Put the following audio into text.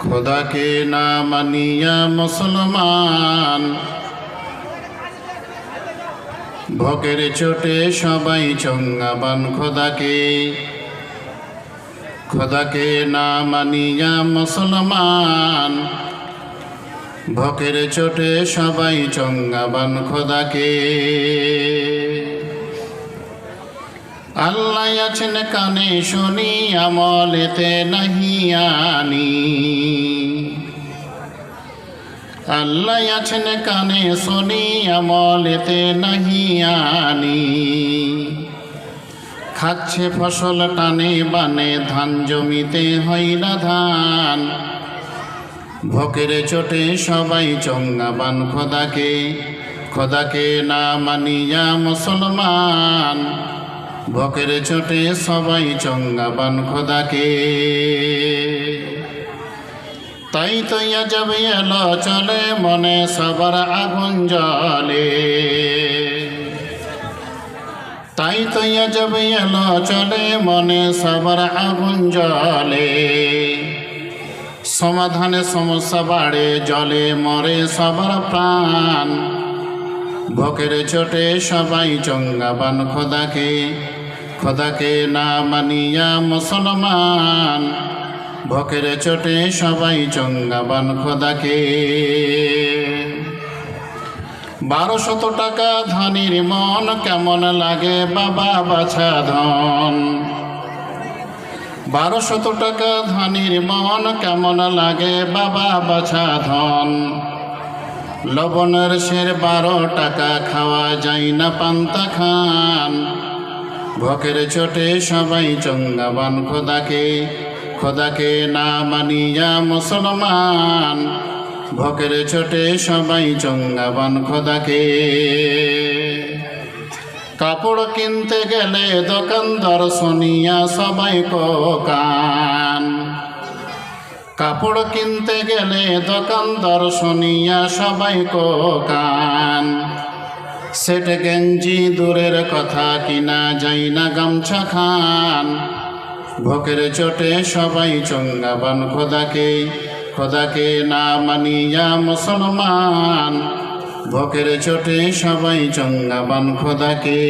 খোদাকে না মানিয়া মুসলমান। ভকের চোটে সবাই চঙ্গাবান খোদাকে। খোদাকে না মানিয়া মুসলমান। ভকের চোটে সবাই চঙ্গাবান খোদাকে। আল্লাহ আছেন কানে শুনি, আমলেতে নাহি আনি। আল্লাহ আছেন কানে শুনি, আমলেতে নাহি আনি। খাচ্ছে ফসল টানে বানে, ধান জমিতে না ধান। ভকের চোটে সবাই চঙ্গাবান খোদাকে খোদাকে না মানিয়া মুসলমান। ভকের চোটে সবাই চঙ্গাবান খোদাকে। তাই তো যাবে এলো চলে মনে সবার আগুন জলে তাই তো যাবে এলো চলে মনে সবার আগুন জলে সমাধানে সমস্যা বাড়ে, জলে মরে সবার প্রাণ। ভকের চোটে সবাই চঙ্গাবান খোদাকে। খোদাকে না মানিয়া মুসলমান, ভকের চোটে সবাই চঙ্গাবান খোদাকে। বারোশত টাকা ধানির মন কেমন লাগে বাবা বাছা ধন। বারোশত টাকা ধানির মন কেমন লাগে বাবা বাছা ধন। লবণের শের বারো টাকা খাওয়া যায় না পান্তা খান। ভকের চোটে সবাই চঙ্গাবান খোদাকে খোদাকে না মানিয়া মুসলমান। ভকের চোটে সবাই চঙ্গাবান খোদাকে। কাপড় কিনতে গেলে দোকানদার শুনিয়া সবাই কান কাপড় কিনতে গেলে দোকানদার শুনিয়া সবাই কান সেট গেঞ্জি দূরের কথা কিনা যাই না, গামছা খান। ভোকের চোটে সবাই চঙ্গাবান খোদাকে খোদাকে না মানিয়া মুসলমান। ভোকের চোটে সবাই চঙ্গাবান খোদাকে।